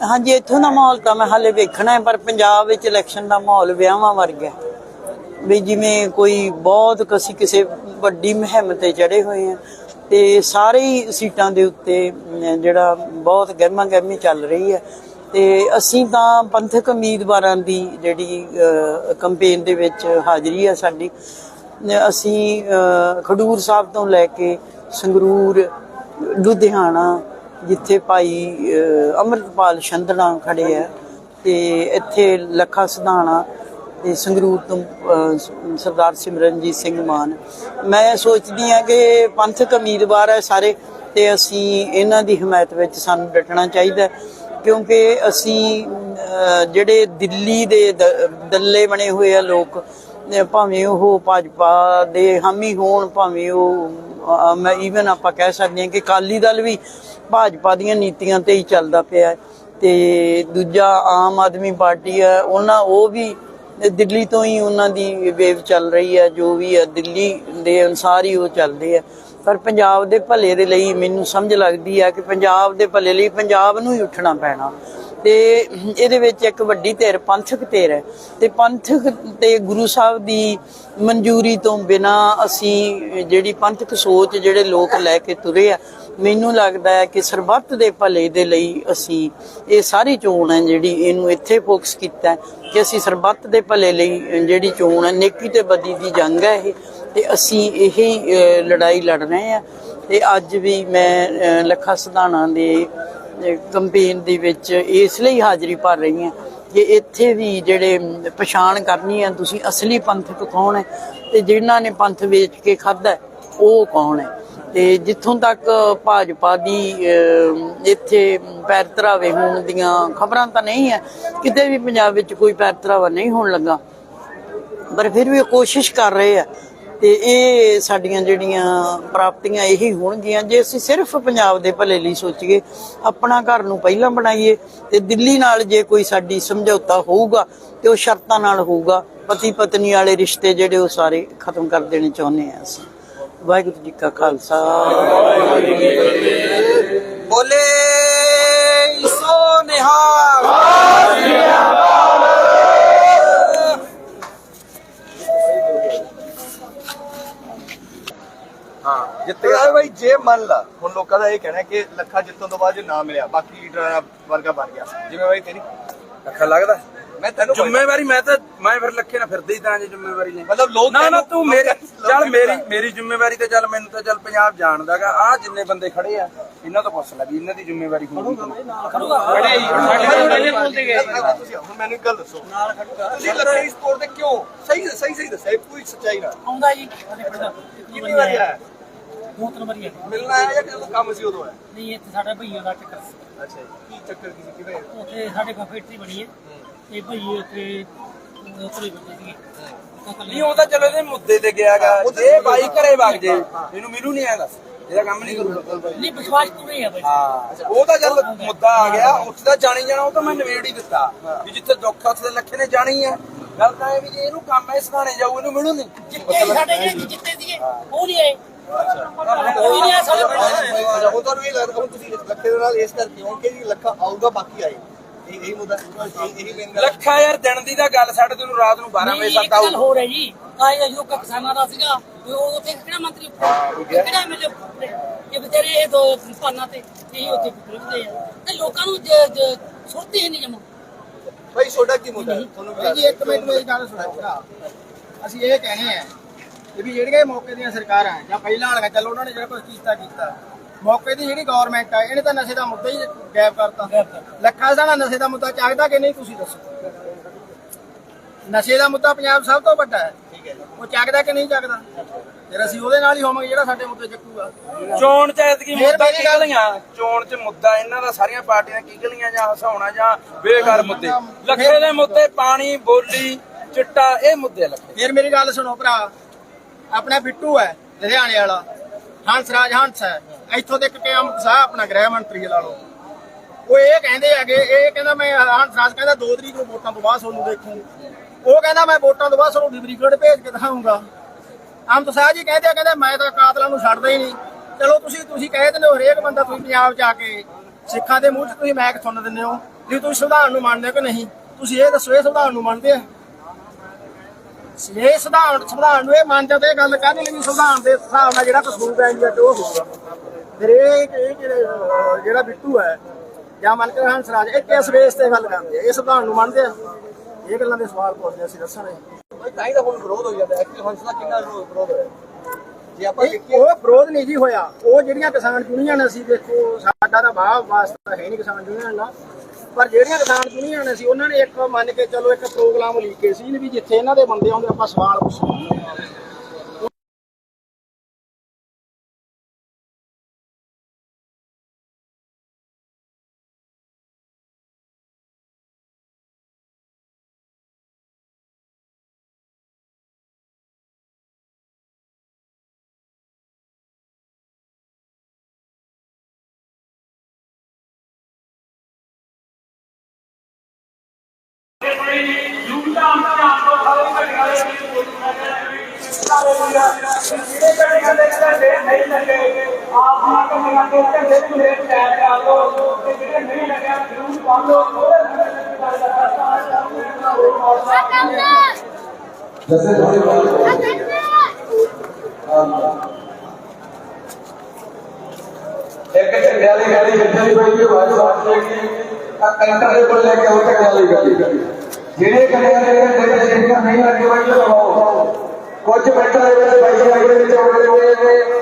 ਹਾਂਜੀ, ਇੱਥੋਂ ਦਾ ਮਾਹੌਲ ਤਾਂ ਮੈਂ ਹਾਲੇ ਵੇਖਣਾ ਹੈ, ਪਰ ਪੰਜਾਬ ਵਿੱਚ ਇਲੈਕਸ਼ਨ ਦਾ ਮਾਹੌਲ ਵਿਆਹਾਂ ਵਰਗਾ ਹੈ। ਵੀ ਜਿਵੇਂ ਕੋਈ ਬਹੁਤ ਕਸੀ ਕਿਸੇ ਵੱਡੀ ਮੁਹਿੰਮ ਤੇ ਚੜੇ ਹੋਏ ਆ ਤੇ ਸਾਰੇ ਹੀ ਸੀਟਾਂ ਦੇ ਉੱਤੇ ਜਿਹੜਾ ਬਹੁਤ ਗਹਿਮਾ ਗਹਿਮੀ ਚੱਲ ਰਹੀ ਹੈ ਤੇ ਅਸੀਂ ਤਾਂ ਪੰਥਕ ਉਮੀਦਵਾਰਾਂ ਦੀ ਜਿਹੜੀ ਕੰਪੇਨ ਦੇ ਵਿੱਚ ਹਾਜ਼ਰੀ ਹੈ ਸਾਡੀ ਅਸੀਂ ਖਡੂਰ ਸਾਹਿਬ ਤੋਂ ਲੈ ਕੇ ਸੰਗਰੂਰ, ਲੁਧਿਆਣਾ ਜਿੱਥੇ ਭਾਈ ਅ, ਅੰਮ੍ਰਿਤਪਾਲ ਛੰਦਣਾ ਖੜੇ ਆ ਤੇ ਇੱਥੇ ਲੱਖਾ ਸਿਧਾਣਾ ਤੇ ਸੰਗਰੂਰ ਤੋਂ ਸਰਦਾਰ ਸਿਮਰਨਜੀਤ ਸਿੰਘ ਮਾਨ। ਮੈਂ ਸੋਚਦੀ ਹਾਂ ਕਿ ਪੰਥਕ ਉਮੀਦਵਾਰ ਹੈ ਸਾਰੇ ਤੇ ਅਸੀਂ ਇਹਨਾਂ ਦੀ ਹਮਾਇਤ ਵਿੱਚ ਸਾਨੂੰ ਡਟਣਾ ਚਾਹੀਦਾ ਕਿਉਂਕਿ ਅਸੀਂ ਜਿਹੜੇ ਦਿੱਲੀ ਦੇ ਦੱਲੇ ਬਣੇ ਹੋਏ ਆ ਲੋਕ ਭਾਵੇਂ ਉਹ ਭਾਜਪਾ ਦੇ ਹਾਮੀ ਹੋਣ, ਭਾਵੇਂ ਉਹ ਮੈਂ ਈਵਨ ਆਪਾਂ ਕਹਿ ਸਕਦੇ ਹਾਂ ਕਿ ਕਾਲੀ ਦਲ ਵੀ ਭਾਜਪਾ ਦੀਆਂ ਨੀਤੀਆਂ ਤੇ ਹੀ ਚੱਲਦਾ ਪਿਆ ਤੇ ਦੂਜਾ ਆਮ ਆਦਮੀ ਪਾਰਟੀ ਹੈ, ਉਹਨਾਂ, ਉਹ ਵੀ ਦਿੱਲੀ ਤੋਂ ਹੀ ਉਹਨਾਂ ਦੀ ਵੇਵ ਚੱਲ ਰਹੀ ਹੈ, ਜੋ ਵੀ ਹੈ, ਦਿੱਲੀ ਦੇ ਅਨਸਾਰ ਹੀ ਉਹ ਚੱਲਦੇ ਆ ਪਰ ਪੰਜਾਬ ਦੇ ਭਲੇ ਦੇ ਲਈ ਮੈਨੂੰ ਸਮਝ ਲੱਗਦੀ ਹੈ ਕਿ ਪੰਜਾਬ ਦੇ ਭਲੇ ਲਈ ਪੰਜਾਬ ਨੂੰ ਹੀ ਉੱਠਣਾ ਪੈਣਾ। ਤੇ ਇਹਦੇ ਵਿੱਚ ਇੱਕ ਵੱਡੀ ਧਿਰ ਪੰਥਕ ਧਿਰ ਹੈ। ਤੇ ਪੰਥਕ ਤੇ ਗੁਰੂ ਸਾਹਿਬ ਦੀ ਮਨਜ਼ੂਰੀ ਤੋਂ ਬਿਨਾ ਅਸੀਂ ਜਿਹੜੀ ਪੰਥਕ ਸੋਚ ਜਿਹੜੇ ਲੋਕ ਲੈ ਕੇ ਤੁਰੇ ਆ ਮੈਨੂੰ ਲੱਗਦਾ ਹੈ ਕਿ ਸਰਬੱਤ ਦੇ ਭਲੇ ਦੇ ਲਈ ਅਸੀਂ ਇਹ ਸਾਰੀ ਚੋਣ ਹੈ ਜਿਹੜੀ ਇਹਨੂੰ ਇੱਥੇ ਫੋਕਸ ਕੀਤਾ ਕਿ ਅਸੀਂ ਸਰਬੱਤ ਦੇ ਭਲੇ ਲਈ ਜਿਹੜੀ ਚੋਣ ਹੈ ਨੇਕੀ ਤੇ ਬਦੀ ਦੀ ਜੰਗ ਹੈ ਇਹ ਤੇ ਅਸੀਂ ਇਹ ਲੜਾਈ ਲੜ ਰਹੇ ਆ ਤੇ ਅੱਜ ਵੀ ਮੈਂ ਅ, ਲੱਖਾ ਸਿਧਾਣਾ ਦੇ ਕੰਪੇਨ ਦੇ ਵਿੱਚ ਇਸ ਲਈ ਹਾਜ਼ਰੀ ਭਰ ਰਹੀ ਹਾਂ ਕਿ ਇੱਥੇ ਵੀ ਜਿਹੜੇ ਪਛਾਣ ਕਰਨੀ ਹੈ, ਤੁਸੀਂ ਅਸਲੀ ਪੰਥਕ ਕੌਣ ਹੈ ਤੇ ਜਿਨ੍ਹਾਂ ਨੇ ਪੰਥ ਵੇਚ ਕੇ ਖਾਦਾ ਉਹ ਕੌਣ ਹੈ? ਤੇ ਜਿੱਥੋਂ ਤੱਕ ਭਾਜਪਾ ਦੀ ਇੱਥੇ ਪੈਰ ਧਰਾਵੇ ਹੋਣ ਦੀਆਂ ਖਬਰਾਂ ਤਾਂ ਨਹੀਂ ਹੈ, ਕਿਤੇ ਵੀ ਪੰਜਾਬ ਵਿੱਚ ਕੋਈ ਪੈਰ ਧਰਾਵਾ ਨਹੀਂ ਹੋਣ ਲੱਗਾ, ਪਰ ਫਿਰ ਵੀ ਕੋਸ਼ਿਸ਼ ਕਰ ਰਹੇ ਆ ਤੇ ਇਹ ਸਾਡੀਆਂ ਜਿਹੜੀਆਂ ਪ੍ਰਾਪਤੀਆਂ ਇਹੀ ਹੋਣਗੀਆਂ ਜੇ ਅਸੀਂ ਸਿਰਫ ਪੰਜਾਬ ਦੇ ਭਲੇ ਲਈ ਸੋਚੀਏ ਆਪਣਾ ਘਰ ਨੂੰ ਪਹਿਲਾਂ ਬਣਾਈਏ ਤੇ ਦਿੱਲੀ ਨਾਲ ਜੇ ਕੋਈ ਸਾਡੀ ਸਮਝੌਤਾ ਹੋਊਗਾ ਤੇ ਉਹ ਸ਼ਰਤਾਂ ਨਾਲ ਹੋਊਗਾ ਪਤੀ ਪਤਨੀ ਵਾਲੇ ਰਿਸ਼ਤੇ ਜਿਹੜੇ ਉਹ ਸਾਰੇ ਖਤਮ ਕਰ ਦੇਣੇ ਚਾਹੁੰਦੇ ਆ ਅਸੀਂ। ਵਾਹਿਗੁਰੂ ਜੀ ਕਾ ਖਾਲਸਾ। ਬੋਲੇ। ਮੰਨ ਲਾ ਹੁਣ ਲੋਕਾਂ ਦਾ ਇਹ ਕਹਿਣਾ ਕਿ ਲੱਖਾ ਜਿੱਤਣ ਤੋਂ ਬਾਅਦ ਜੇ ਨਾ ਮਿਲਿਆ ਬਾਕੀ ਲੀਡਰਾਂ ਦਾ ਵਰਗਾ ਬਣ ਗਿਆ। ਜ਼ਿੰਮੇਵਾਰੀ ਤੇਰੀ। ਅੱਖਾਂ ਲੱਗਦਾ? ਮੈਂ ਤੈਨੂੰ। ਜ਼ਿੰਮੇਵਾਰੀ ਮੈਂ ਤਾਂ ਮੈਂ ਫਿਰ ਲੱਖੇ ਨਾ ਫਿਰਦੇ ਹੀ ਤਾਂ ਜੇ ਜ਼ਿੰਮੇਵਾਰੀ ਨਹੀਂ। ਮਤਲਬ ਲੋਕ ਨਾ ਨਾ ਤੂੰ ਮੇਰੇ ਚੱਲ ਮੇਰੀ। ਮੇਰੀ ਜ਼ਿੰਮੇਵਾਰੀ ਤੇ ਚੱਲ ਮੈਨੂੰ ਤਾਂ ਚੱਲ ਪੰਜਾਬ ਜਾਣਦਾਗਾ ਆ ਜਿੰਨੇ ਬੰਦੇ ਖੜੇ ਆ ਇਹਨਾਂ ਤੋਂ ਪੁੱਛ ਲੈ ਵੀ ਇਹਨਾਂ ਦੀ ਜ਼ਿੰਮੇਵਾਰੀ ਹੋਊਗੀ ਹੁਣ ਮੈਨੂੰ ਇੱਕ ਗੱਲ ਦੱਸੋ। ਤੁਸੀਂ ਲੱਖੇ ਇਸ ਤੋਰ ਤੇ ਕਿਉਂ? ਸਹੀ ਸਹੀ ਸਹੀ ਦੱਸਿਆ ਪੂਰੀ ਸੱਚਾਈ ਨਾਲ ਆਉਂਦਾ ਜੀ। ਕਿੰਨੀ ਵਾਰੀ ਆਇਆ ਦੋ ਤਿੰਨ ਵਾਰੀ ਆ। ਮਿਲਣਾ ਆਇਆ ਜਾਂ ਜਦੋਂ ਕੰਮ ਸੀ ਉਦੋਂ ਆਇਆ ਨਹੀਂ ਇੱਥੇ ਸਾਡਾ ਭਈਆ ਦਾ ਚੱਕਰ ਸੀ। ਅੱਛਾ ਜੀ। ਕੀ ਚੱਕਰ ਕੀ ਸੀ? ਕਿਵੇਂ ਉੱਥੇ ਸਾਡੇ ਕੋਲ ਫੈਕਟਰੀ ਬਣੀ ਹੈ। ਤੇ ਭਈਏ ਉੱਥੇ ਉਤਰੇ ਬੰਦੇ ਸੀਗੇ। ਨਹੀਂ ਉਹ ਤਾਂ ਚਲੋ ਇਹਦੇ ਮੁੱਦੇ ਤੇ ਗਿਆਗਾ ਜੇ ਬਾਈ ਘਰੇ ਵਗ ਜੇ ਇਹਨੂੰ ਮੈਨੂੰ ਨਹੀਂ ਆਇਆ ਦੱਸ। ਇਹਦਾ ਕੰਮ ਨਹੀਂ ਕਰੂਗਾ। ਨਹੀਂ ਵਿਸ਼ਵਾਸ ਪੂਰੇ ਆ ਬਈ। ਹਾਂ ਉਹ ਤਾਂ ਚੱਲ ਮੁੱਦਾ ਆ ਗਿਆ। ਉੱਥੇ ਤਾਂ ਜਾਣੀ ਜਾਣਾ ਉਹ ਤਾਂ ਮੈਂ ਨਵੇੜ ਹੀ ਦਿੱਤਾ। ਵੀ ਜਿੱਥੇ ਦੁੱਖ ਆ, ਉੱਥੇ ਲੱਖੇ ਨੇ ਜਾਣੀ ਆ। ਗੱਲ ਤਾਂ ਇਹ ਵੀ ਜੇ ਇਹਨੂੰ ਕੰਮ ਹੈ ਸਿਖਾਣੇ ਜਾਊ ਇਹਨੂੰ ਮਿਲੂ ਨਹੀਂ। ਜਿੱਤੇ ਸਾਡੇ ਜਿਹੜੇ ਜਿੱਤੇ ਸੀਗੇ ਉਹ ਨਹੀਂ ਆਏ। ਕੋਈ ਨਹੀਂ ਆਇਆ ਸਾਡੇ ਅੱਛਾ ਹੁਣ ਤੁਹਾਨੂੰ ਇਹ ਲੱਗਦਾ ਹੁਣ ਤੁਸੀਂ ਲੱਖੇ ਦੇ ਨਾਲ ਇਸ ਕਰਕੇ ਹੋ ਕਿ ਜੀ ਲੱਖਾ ਆਊਗਾ ਬਾਕੀ ਆਏ। ਇਹ ਇਹੀ ਮੁੱਦਾ ਇਹ- ਇਹੀ। ਲੱਖਾ ਯਾਰ ਦਿਨ ਦੀ ਤਾਂ ਗੱਲ ਸਾਡੇ ਤੈਨੂੰ ਰਾਤ ਨੂੰ 12 ਵਜੇ ਤੱਕ ਆਊ। ਹੈ ਜੀ। ਆਏ ਜੋ ਕਿਸਾਨਾਂ ਦਾ ਸੀਗਾ। ਉਹ ਉੱਥੇ ਕਿਹੜਾ ਮੰਤਰੀ ਕਿਹੜਾ ਐਮਐਲਏ ਇਹ ਵਿਚਾਰੇ ਇਹ ਦੋ ਪਾਨਾਂ ਤੇ ਇਹ ਉੱਥੇ ਫਿਰਦੇ ਆ। ਤੇ ਲੋਕਾਂ ਨੂੰ ਸੁਰਤੀ ਹੀ ਨਹੀਂ ਜਮਾ। ਭਾਈ ਛੋਟਾ ਕੀ ਮੁੱਦਾ? ਤੁਹਾਨੂੰ ਜੀ ਇੱਕ ਮਿੰਟ ਮੇਰੀ ਗੱਲ ਸੁਣੋ ਅਸੀਂ ਇਹ ਕਹਿੰਦੇ ਆ ਕਿ ਵੀ ਜਿਹੜੀਆਂ ਇਹ ਮੌਕੇ ਦੀਆਂ ਸਰਕਾਰਾਂ ਜਾਂ ਪਹਿਲਾਂ ਵਾਲੀਆਂ ਚੱਲ ਉਹਨਾਂ ਨੇ ਜਿਹੜਾ ਕੁਝ ਕੀਤਾ ਕੀਤਾ। ਮੌਕੇ ਦੀ ਜਿਹੜੀ ਗਵਰਨਮੈਂਟ ਆ ਇਹਨੇ ਤਾਂ ਨਸ਼ੇ ਦਾ ਮੁੱਦਾ ਹੀ ਗਾਇਬ ਕਰਤਾ। ਲੱਖਾਂ ਦਾ ਨਸ਼ੇ ਦਾ ਮੁੱਦਾ ਚੱਕਦਾ ਕਿ ਨਹੀਂ ਤੁਸੀਂ ਦੱਸੋ। ਨਸ਼ੇ ਦਾ ਮੁੱਦਾ ਪੰਜਾਬ ਸਭ ਤੋਂ ਵੱਡਾ ਹੈ। ਉਹ ਚੱਕਦਾ ਕਿ ਨਹੀਂ ਚੱਕਦਾ? ਫਿਰ ਅਸੀਂ ਉਹਦੇ ਨਾਲ ਹੀ ਹੋਵਾਂਗੇ ਜਿਹੜਾ ਸਾਡੇ ਮੁੱਦੇ ਚੱਕੂਗਾ। ਚੋਣ ਚ ਐਤਕੀ ਮੁੱਦਾ ਕੀ ਗੱਲ- ਗਲੀਆਂ ਚੋਣ ਚ ਮੁੱਦਾ ਇਹਨਾਂ ਦਾ ਸਾਰੀਆਂ ਪਾਰਟੀਆਂ ਕੀ ਗਲੀਆਂ ਜਾਂ ਹਸਾਉਣਾ ਜਾਂ ਬੇਕਾਰ ਮੁੱਦੇ। ਲੱਖੇ ਦੇ ਮੁੱਦੇ ਪਾਣੀ ਬੋਲੀ ਚਿੱਟਾ ਇਹ ਮੁੱਦੇ ਲੱਖੇ। ਫਿਰ ਮੇਰੀ ਗੱਲ ਸੁਣੋ ਭਰਾ ਆਪਣਾ ਬਿੱਟੂ ਹੈ, ਲੁਧਿਆਣੇ ਵਾਲਾ। ਹੰਸ ਰਾਜ ਹੰਸ ਹੈ। ਇੱਥੋਂ ਦੇ ਕਿਆਮ ਸਾਹਿਬ ਆਪਣਾ ਗ੍ਰਹਿ ਮੰਤਰੀ ਲਾ ਲਓ। ਉਹ ਇਹ ਕਹਿੰਦੇ ਹੈਗੇ, ਇਹ ਕਹਿੰਦਾ ਮੈਂ ਹੰਸ ਰਾਜ ਕਹਿੰਦਾ 2 ਤਰੀਕ ਨੂੰ ਵੋਟਾਂ ਤੋਂ ਬਾਅਦ ਤੁਹਾਨੂੰ ਦੇਖੂ। ਉਹ ਕਹਿੰਦਾ ਮੈਂ ਵੋਟਾਂ ਤੋਂ ਬਾਅਦ ਤੁਹਾਨੂੰ ਡਿਬਰੀਗੜ ਭੇਜ ਕੇ ਦਿਖਾਉਂਗਾ ਆਮ ਸਾਹ ਜੀ ਕਹਿੰਦੇ ਆ, ਕਹਿੰਦਾ ਮੈਂ ਤਾਂ ਕਾਤਲਾਂ ਨੂੰ ਛੱਡਦਾ ਹੀ ਨਹੀਂ। ਚਲੋ ਤੁਸੀਂ ਤੁਸੀਂ ਕਹਿ ਦਿੰਦੇ ਹੋ ਹਰੇਕ ਬੰਦਾ ਤੁਸੀਂ ਪੰਜਾਬ ਚ ਆ ਕੇ ਸਿੱਖਾਂ ਦੇ ਮੂੰਹ 'ਚ ਤੁਸੀਂ ਮੈਕ ਸੁਣ ਦਿੰਦੇ ਹੋ। ਜੇ ਤੁਸੀਂ ਸੰਵਿਧਾਨ ਨੂੰ ਮੰਨਦੇ ਹੋ ਕਿ ਨਹੀਂ? ਤੁਸੀਂ ਇਹ ਦੱਸੋ, ਇਹ ਸੰਵਿਧਾਨ ਨੂੰ ਮੰਨਦੇ ਆ? ਇਹ ਸੰਵਿਧਾਨ ਸੰਵਿਧਾਨ ਨੂੰ ਇਹ ਤੇ ਇਹ ਗੱਲ ਕਹਿੰਦੇ ਲਈ ਸੰਵਿਧਾਨ ਦੇ ਹਿਸਾਬ ਨਾਲ ਜਿਹੜਾ ਕਸੂਰ ਹੈ ਇੰਡੀਆ 'ਚ ਉਹ ਹੋਊਗਾ। ਫਿਰ ਇਹ ਇਹ ਜਿਹੜੇ, ਜਿਹੜਾ ਬਿੱਟੂ ਹੈ ਜਾਂ ਮੰਨ ਕੇ ਹੰਸ ਰਾਜ ਇਹ ਕਿਸ ਬੇਸ ਤੇ ਗੱਲ ਕਰਦੇ ਆ? ਇਹ ਸੰਵਿਧਾਨ ਨੂੰ ਮੰਨਦੇ ਆ? ਇਹ ਗੱਲਾਂ ਦੇ ਸਵਾਲ ਪੁੱਛਦੇ ਅਸੀਂ ਦੱਸਣੇ ਭਾਈ ਤਾਂ ਹੀ ਤਾਂ ਹੁਣ ਵਿਰੋਧ ਹੋ ਜਾਂਦਾ। ਹੈ ਕਿ ਹੰਸ ਦਾ ਕਿੰਨਾ ਵਿਰੋਧ ਹੋਇਆ? ਜੇ ਆਪਾਂ ਇਹ ਉਹ ਵਿਰੋਧ ਨਹੀਂ ਜੀ ਹੋਇਆ। ਉਹ ਜਿਹੜੀਆਂ ਕਿਸਾਨ ਯੂਨੀਅਨ ਸੀ ਦੇਖੋ ਸਾਡਾ ਤਾਂ ਬਾਹ ਵਾਸਤਾ ਹੈ ਨਹੀਂ ਕਿਸਾਨ ਯੂਨੀਅਨ ਨਾਲ ਪਰ ਜਿਹੜੀਆਂ ਕਿਸਾਨ ਯੂਨੀਅਨ ਸੀ, ਉਹਨਾਂ ਨੇ ਇੱਕ ਮੰਨ ਕੇ ਚਲੋ ਇੱਕ ਪ੍ਰੋਗਰਾਮ ਲੀਕੇ ਸੀ ਵੀ ਜਿੱਥੇ ਇਹਨਾਂ ਦੇ ਬੰਦੇ ਆਉਂਦੇ, ਆਪਾਂ ਸਵਾਲ ਪੁੱਛਾਂਗੇ ਇੱਕ ਝੰਡੇ ਵਾਲੀ ਗਾੜੀ ਜਿੱਥੇ ਵੀ ਕੋਈ ਵੀ ਆਵਾਜ਼ ਸਾਫ਼ ਹੋਏਗੀ ਆ ਕੰਟਰ ਦੇ ਕੋਲ ਲੈ ਕੇ ਝੰਡੇ ਵਾਲੀ ਗਾੜੀ ਜਿਹੜੇ ਕੰਡਿਆਂ ਦੇ ਜਿਹੜੇ ਜਿਹੜੀਆਂ ਨਹੀਂ ਲੱਗੇ ਹੋਏ ਲਵਾਓ ਕੁਝ ਮਿੰਟਾਂ ਦੇ ਵਿੱਚ ਬਾਈ ਜੀ ਅਗਲੇ ਵਿੱਚ ਆਉਂਦੇ ਹੋਏ ਨੇ